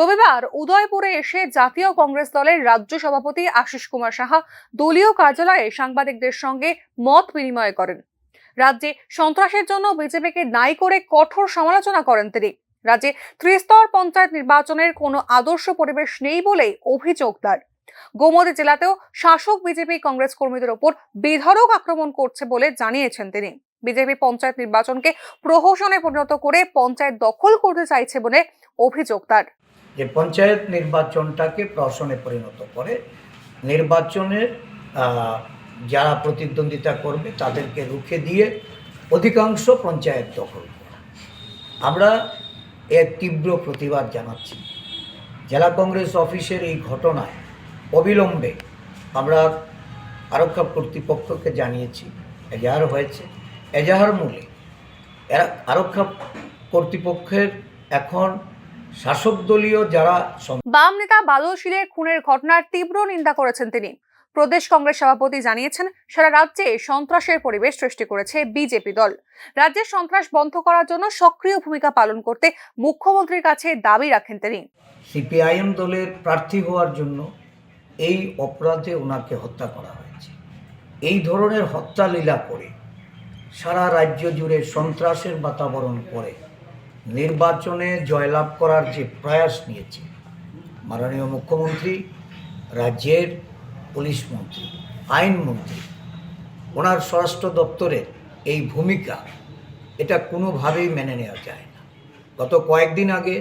রবিবার উদয়পুরে এসে জাতীয় কংগ্রেস দলের রাজ্য সভাপতি আশিস কুমার সাহা দলীয় কার্যালয়ে সাংবাদিকদের সঙ্গে মত বিনিময় করেন। রাজ্যে সন্ত্রাসের জন্য বিজেপিকে দায়ী করে কঠোর সমালোচনা করেন তিনি। রাজ্যে ত্রিস্তর পঞ্চায়েত নির্বাচনের কোনো আদর্শ পরিবেশ নেই বলেই অভিযোগ তার। গোমতী জেলাতেও শাসক বিজেপি কংগ্রেস কর্মীদের ওপর বেধড়ক আক্রমণ করছে বলে জানিয়েছেন তিনি। বিজেপি পঞ্চায়েত নির্বাচনকে প্রহসনে পরিণত করে পঞ্চায়েত দখল করতে চাইছে বলে অভিযোগ তার। যে পঞ্চায়েত নির্বাচনটাকে প্রহসনে পরিণত করে, নির্বাচনের যারা প্রতিদ্বন্দ্বিতা করবে তাদেরকে রুখে দিয়ে অধিকাংশ পঞ্চায়েত দখল আমরা এর তীব্র প্রতিবাদ জানাচ্ছি। জেলা কংগ্রেস অফিসের এই ঘটনায় অবিলম্বে আমরা আরক্ষা কর্তৃপক্ষকে জানিয়েছি, এজাহার হয়েছে। এজাহার মূলে আরক্ষা কর্তৃপক্ষের এখন শাসক দলীয় যারা বাম নেতা বাদল শীলের খুনের ঘটনার তীব্র নিন্দা করেছেন তিনি। প্রদেশ কংগ্রেস সভাপতি জানিয়েছেন সারা রাজ্যে সন্ত্রাসের পরিবেশ সৃষ্টি করেছে বিজেপি দল। রাজ্যে সন্ত্রাস বন্ধ করার জন্য সক্রিয় ভূমিকা পালন করতে মুখ্যমন্ত্রীর কাছে দাবি রাখেন তিনি। সিপিআইএম দলের প্রার্থী হওয়ার জন্য এই অপরাধে ওনাকে হত্যা করা হয়েছে। এই ধরনের হত্যা লীলা করে সারা রাজ্য জুড়ে সন্ত্রাসের বাতাবরণ করে নির্বাচনে জয়লাভ করার যে প্রয়াস নিয়েছে মাননীয় মুখ্যমন্ত্রী, রাজ্যের পুলিশ মন্ত্রী আইনমন্ত্রী ওনার স্বরাষ্ট্র দপ্তরের এই ভূমিকা, এটা কোনোভাবেই মেনে নেওয়া যায় না। গত কয়েকদিন আগে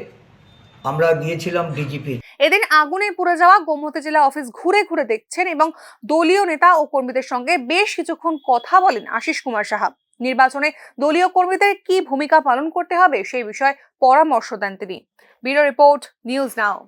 আমরা গিয়েছিলাম ডিজিপি। এদিন আগুনে পুড়ে যাওয়া গোমতী জেলা অফিস ঘুরে ঘুরে দেখছেন এবং দলীয় নেতা ও কর্মীদের সঙ্গে বেশ কিছুক্ষণ কথা বলেন আশিস কুমার সাহা। নির্বাচনে দলীয় কর্মীদের কি ভূমিকা পালন করতে হবে সেই বিষয়ে পরামর্শ দেন তিনি। Bureau report, news now.